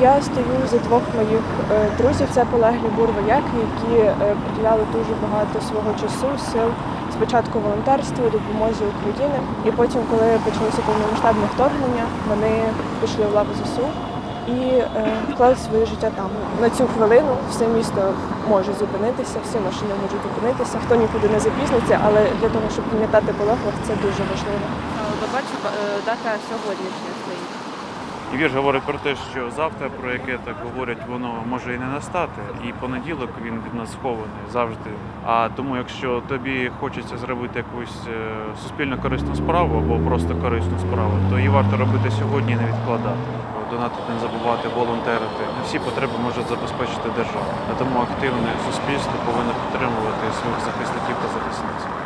Я стою за двох моїх е, друзів. Це полеглі бурвояки, які е, приділяли дуже багато свого часу, сил спочатку волонтерству, допомозі України, і потім, коли почалося повномасштабне вторгнення, вони пішли в лаву ЗСУ і е, вклали своє життя там. На цю хвилину все місто може зупинитися, всі машини можуть зупинитися, хто нікуди не запізниться, але для того, щоб пам'ятати полеглих, це дуже важливо. Бачу, дата сьогоднішня стоїть. І вірш говорить про те, що завтра, про яке так говорять, воно може і не настати. І понеділок він від нас схований завжди. А тому, якщо тобі хочеться зробити якусь е, суспільно корисну справу або просто корисну справу, то її варто робити сьогодні і не відкладати. Донатити не забувати, волонтерити. Не всі потреби може забезпечити держава. Тому активне суспільство повинно підтримувати своїх захисників та захисниць.